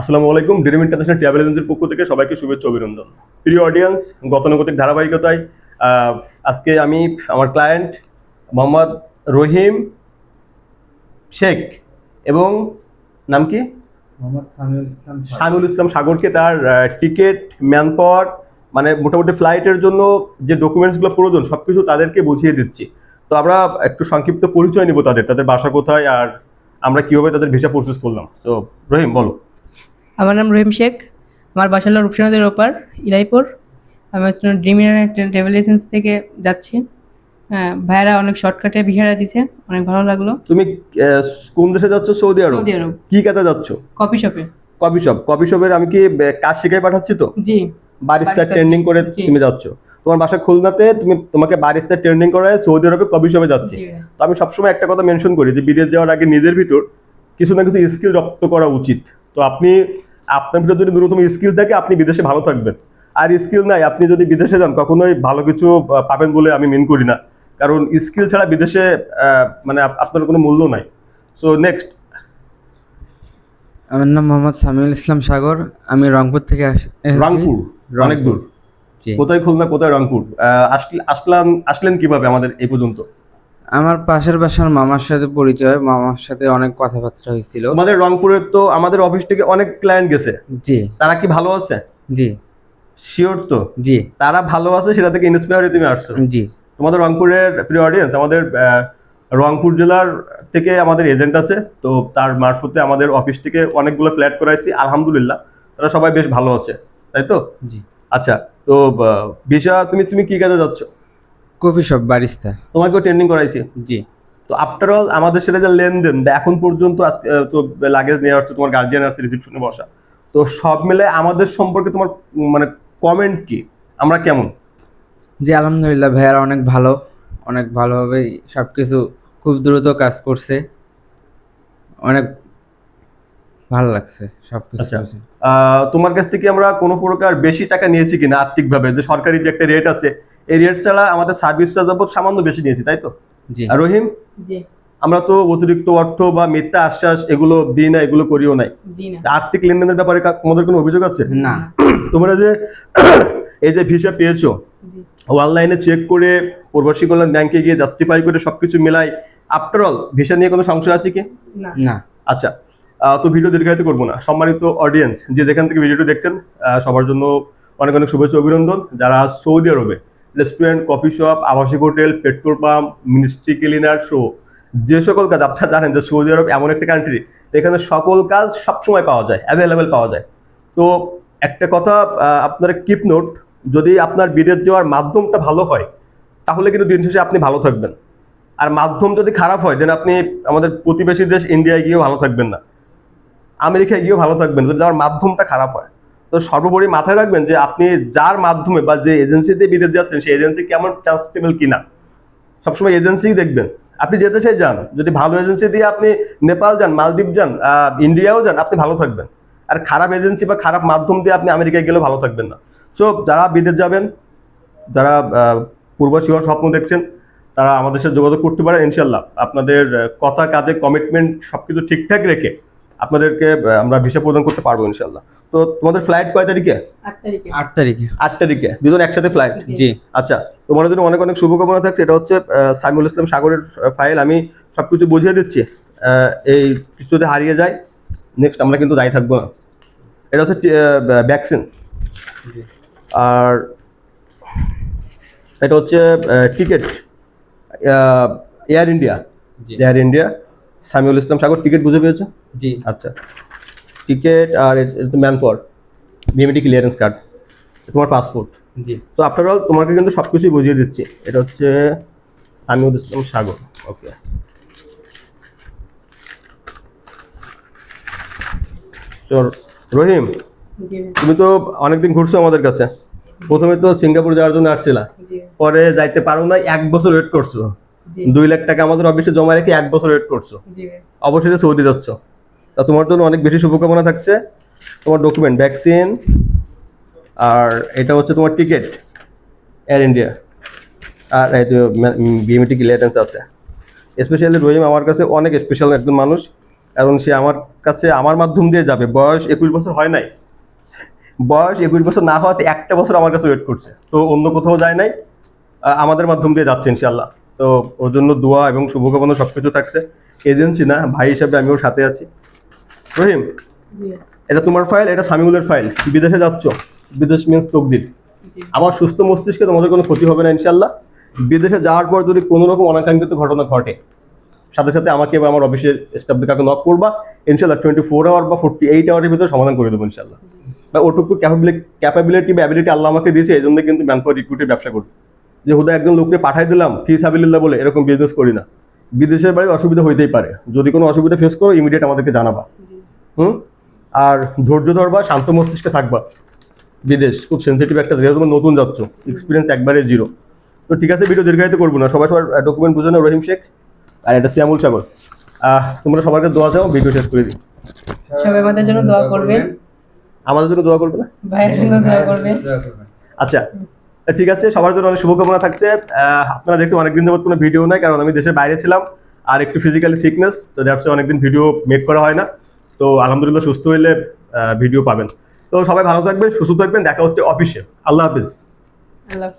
আসসালামু আলাইকুম dream international travel এজেন্সির পক্ষ থেকে সবাইকে শুভেচ্ছা অভিনন্দন। প্রিয় অডিয়েন্স গতানুগতিক ধারাবাহিকতায় আজকে আমি আমার ক্লায়েন্ট মোহাম্মদ রহিম শেখ এবং নাম কি? মোহাম্মদ সামিউল ইসলাম শামিউল ইসলাম সাগরকে তার টিকিট ম্যান পাওয়ার মানে মোটামুটি ফ্লাইটের জন্য যে ডকুমেন্টসগুলো প্রয়োজন সব কিছু তাদেরকে বুঝিয়ে দিচ্ছি। তো আমরা একটু সংক্ষিপ্ত পরিচয় নিব তাদের তাদের বাসা কোথায় আর আমরা কীভাবে তাদের ভিসা প্রসেস করলাম। তো রহিম বলো। আমার নাম রহিম শেখ। আমার বাসা হলো রূপসানদের ওপার ইলাইপুর। আমি ড্রিম ট্রাভেল এজেন্সি থেকে যাচ্ছি। হ্যাঁ ভাইয়ারা অনেক শর্টকাটে ভিসারা দিছে অনেক ভালো লাগল। তুমি কোন দেশে যাচ্ছ? Saudi Arab? Saudi Arab. কি কাজে যাচ্ছ? কফি শপে। Coffee shop. কফি শপের আমি কি কাজ শিখাই পাঠাচ্ছি তো? জি। বারিস্তার বারিস্তা, ট্রেনিং করে। তুমি যাচ্ছ। তোমার বাসা খুলনাতে তুমি তোমাকে বারিস্তার ট্রেনিং করে সৌদি আরবে কফি শপে যাচ্ছি। তো আমি সবসময় একটা কথা মেনশন করি যে বিদেশ যাওয়ার আগে নিজের ভিতর কিছু না কিছু স্কিল রপ্ত করা উচিত। তো আপনি আপনার ভিতরে যদি ন্যূনতম স্কিল থাকে আপনি বিদেশে ভালো থাকবেন। আর স্কিল নাই আপনি যদি বিদেশে যান কখনোই ভালো কিছু পাবেন বলে আমি মেন করি না। কারণ স্কিল ছাড়া বিদেশে মানে আপনার কোনো মূল্য নাই। সো নেক্সট আমার নাম মোহাম্মদ সামিউল ইসলাম সাগর। আমি রংপুর থেকে। রংপুর? অনেক দূর। কোথায় খুলনা কোথায় রংপুর? আহ, আসলে আসলাম আসলেন কীভাবে আমাদের এই পর্যন্ত? আমার পাশের বাসার মামার সাথে পরিচয় মামার সাথে অনেক কথাবার্তা হয়েছিল। আমাদের রংপুরের তো আমাদের অফিস থেকে অনেক ক্লায়েন্ট গেছে। জি। তারা কি ভালো আছে? জি। শিওর তো? জি। তারা ভালো আছে সেটা থেকে ইন্সপায়ার হয়ে তুমি আসছো। জি। তোমাদের রংপুরের প্রিয় অডিয়েন্স আমাদের রংপুর জেলার থেকে আমাদের এজেন্ট আছে তো তার মারফতে আমাদের অফিস থেকে অনেকগুলো ফ্ল্যাট করাইছি আলহামদুলিল্লাহ। তারা সবাই বেশ ভালো আছে তাই তো? জি। আচ্ছা তো ভিসা তুমি তুমি কি কাজে যাচ্ছ? Coffee shop barista. তোমাকেও ট্রেনিং করাইছি? জি। তো আফটার অল আমাদের সেটা যে লেনদেন বা এখন পর্যন্ত আজকে তো লাগেজ নিয়ে আসছে তোমার গার্জিয়ান আসছে রিসিপশনে বসা। তো সব মিলে আমাদের সম্পর্কে তোমার মানে কমেন্ট কি? আমরা কেমন? জি আলহামদুলিল্লাহ ভাইয়ারা অনেক ভালো। অনেক ভালোভাবে সব কিছু খুব দ্রুত কাজ করছে। অনেক ভালো লাগছে সব কিছু আচ্ছা। তোমার কাছ থেকে আমরা কোনো প্রকার বেশি টাকা নিয়েছি কিনা আর্থিকভাবে? যে সরকারি যে একটা রেট আছে এই রেট ছাড়া আমাদের সার্ভিস চার্জ বাবদ সামান্য বেশি নিয়েছি তাই তো? জি। আর রহিম? আমরা তো অতিরিক্ত অর্থ বা মিথ্যা আশ্বাস এগুলো দিই না এগুলো করিও নাই। আর্থিক লেনদেনের ব্যাপারে তোমাদের কোনো অভিযোগ আছে? না। তোমরা যে এই যে ভিসা পেয়েছ অনলাইনে চেক করে প্রবাসী কল্যাণ ব্যাংকে গিয়ে জাস্টিফাই করে সবকিছু মিলাই আফটার অল ভিসা নিয়ে কোনো সংশয় আছে কি? না। না। আচ্ছা তো ভিডিও দীর্ঘায়িত করব না। সম্মানিত অডিয়েন্স যে যেখান থেকে ভিডিওটি দেখছেন আহ, সবার জন্য অনেক অনেক শুভেচ্ছা অভিনন্দন। যারা সৌদি আরবে রেস্টুরেন্ট, কফি শপ, আবাসিক hotel, petrol pump ministry cleaner, show, যে সকল কাজ আপনারা জানেন যে সৌদি আরব এমন একটা কান্ট্রি এখানে সকল কাজ সবসময় পাওয়া যায় অ্যাভেলেবেল পাওয়া যায়। তো একটা কথা আপনারা কিপ নোট যদি আপনার বিদেশ যাওয়ার মাধ্যমটা ভালো হয়, তাহলে কিন্তু দিন শেষে আপনি ভালো থাকবেন। আর মাধ্যম যদি খারাপ হয় দেন আপনি আমাদের প্রতিবেশী দেশ ইন্ডিয়ায় গিয়েও ভালো থাকবেন না। আমেরিকায় গিয়েও ভালো থাকবেন, যদি যাওয়ার মাধ্যমটা খারাপ হয়। তো সর্বোপরি মাথায় রাখবেন যে আপনি যার মাধ্যমে বা যে এজেন্সিতে বিদেশ যাচ্ছেন, সেই এজেন্সি কেমন ট্রাস্টেবল কিনা। সবসময় এজেন্সিই দেখবেন। আপনি যে দেশে যান। যদি ভালো এজেন্সি দিয়ে আপনি নেপাল যান, মালদ্বীপ যান ইন্ডিয়াও যান, আপনি ভালো থাকবেন। আর খারাপ এজেন্সি বা খারাপ মাধ্যম দিয়ে আপনি আমেরিকায় গেলেও ভালো থাকবেন না। সো যারা বিদেশ যাবেন, যারা পূর্বশী হওয়ার স্বপ্ন দেখছেন, তারা আমাদের সাথে যোগাযোগ করতে পারেন ইনশাল্লাহ আপনাদের কথা, কাজে কমিটমেন্ট সবকিছু ঠিকঠাক রেখে আপনাদেরকে আমরা ভিসা প্রদান করতে পারব ইনশাল্লাহ তো তোমাদের ফ্লাইট কয় তারিখে? আট তারিখে। আট তারিখে। দুজন একসাথে ফ্লাইট জি। আচ্ছা তোমাদের জন্য অনেক অনেক শুভকামনা থাকছে। এটা হচ্ছে সাইমুল ইসলাম সাগরের ফাইল আমি সবকিছু বুঝিয়ে দিচ্ছি। এই কিছু যদি হারিয়ে যায়। নেক্সট আমরা কিন্তু দায়ী থাকব না। এটা হচ্ছে ভ্যাকসিন আর এটা হচ্ছে টিকিট এয়ার ইন্ডিয়া জি। Air India Samiul Islam Sagar ticket বুঝে পেয়েছ? জি। আচ্ছা। টিকিট আর manpower BMT clearance card তোমার পাসপোর্ট জি। তো আফটার অল তোমাকে কিন্তু সব কিছুই বুঝিয়ে দিচ্ছি। এটা হচ্ছে সামিউল ইসলাম সাগর। ওকে। তো রহিম তুমি তো অনেকদিন ঘুরছো আমাদের কাছে। প্রথমে তো সিঙ্গাপুর যাওয়ার জন্য আসছিলা। পরে যাইতে পারো না এক বছর ওয়েট করছ। দুই লাখ টাকা আমাদের অফিসে জমা রেখে এক বছর ওয়েট করছ। অবশেষে সৌদি যাচ্ছ। তা তোমার জন্য অনেক বেশি শুভকামনা থাকছে। তোমার ডকুমেন্ট ভ্যাকসিন আর এটা হচ্ছে তোমার টিকিট এয়ার ইন্ডিয়া আর এই বিএমটি ক্লিয়ারেন্স আছে। স্পেশালি রহিম আমার কাছে অনেক স্পেশাল একজন মানুষ। কারণ সে আমার কাছে আমার মাধ্যম দিয়ে যাবে। বয়স একুশ বছর হয় নাই। বয়স একুশ বছর না হওয়াতে একটা বছর আমার কাছে ওয়েট করছে। তো অন্য কোথাও যায় নাই। আমাদের মাধ্যম দিয়ে যাচ্ছে ইনশাল্লাহ তো ওর জন্য দোয়া এবং শুভকামনা সব কিছু থাকছে। এজেন্সি না ভাই হিসাবে আমি ওর সাথে আছি। রহিম এটা তোমার ফাইল এটা সামিউলের ফাইল বিদেশে যাচ্ছ। বিদেশ মিন্স তকদির আমার সুস্থ মস্তিষ্কে তোমাদের কোনো ক্ষতি হবে না ইনশাল্লাহ বিদেশে যাওয়ার পর যদি কোনো রকম অনাকাঙ্ক্ষিত ঘটনা ঘটে সাথে সাথে আমাকে বা আমার অফিসের স্টাফদের কাকে নক করবা ইনশাল্লাহ টোয়েন্টি ফোর আওয়ার বা ফোর্টি এইট আওয়ারের ভিতরে সমাধান করে দেবো ইনশাল্লাহ বা ওটুকু ক্যাপাবিলিটি ক্যাপাবিলিটি বা অ্যাবিলিটি আল্লাহ আমাকে দিয়েছে এই জন্য কিন্তু ম্যান পাওয়ার রিক্রুটের ব্যবসা করি যে হুদা একজন লোককে পাঠাই দিলাম ফি সাবিল্লাহ বলে এরকম বিজনেস করি না। বিদেশের বাড়ি অসুবিধা হইতেই পারে। যদি কোনো অসুবিধা ফেস করো ইমিডিয়েট আমাদেরকে জানাবা। জি। হুম? আর ধৈর্য ধরবা শান্ত মস্তিষ্কে থাকবা। বিদেশ খুব সেন্সিটিভ একটা জায়গা তুমি নতুন যাচ্ছ। এক্সপিরিয়েন্স একবারে জিরো তো ঠিক আছে ভিডিও দীর্ঘায়িত করব না। সবাই সবার ডকুমেন্ট বুঝে নাও রহিম শেখ। আর এটা সিয়ামুল সাগর। আহ, তোমরা সবাইকে দোয়া চাও ভিডিও শেষ করে দিই। সবাই আমাদের জন্য দোয়া করবেন। আমাদের জন্য দোয়া করবে না ভাইয়ের জন্য দোয়া করবেন। আচ্ছা ঠিক আছে, সবার জন্য অনেক শুভকামনা থাকছে। আপনারা দেখতে অনেকদিন যাবত কোনো ভিডিও নাই, কারণ আমি দেশের বাইরে ছিলাম আর একটু ফিজিক্যালি সিকনেস তো দ্যাটস অনেকদিন ভিডিও মেক করা হয় না। তো আলহামদুলিল্লাহ সুস্থ হইলে ভিডিও পাবেন। তো সবাই ভালো থাকবেন, সুস্থ থাকবেন, দেখা হচ্ছে অফিসে আল্লাহ হাফিজ। আল্লাহ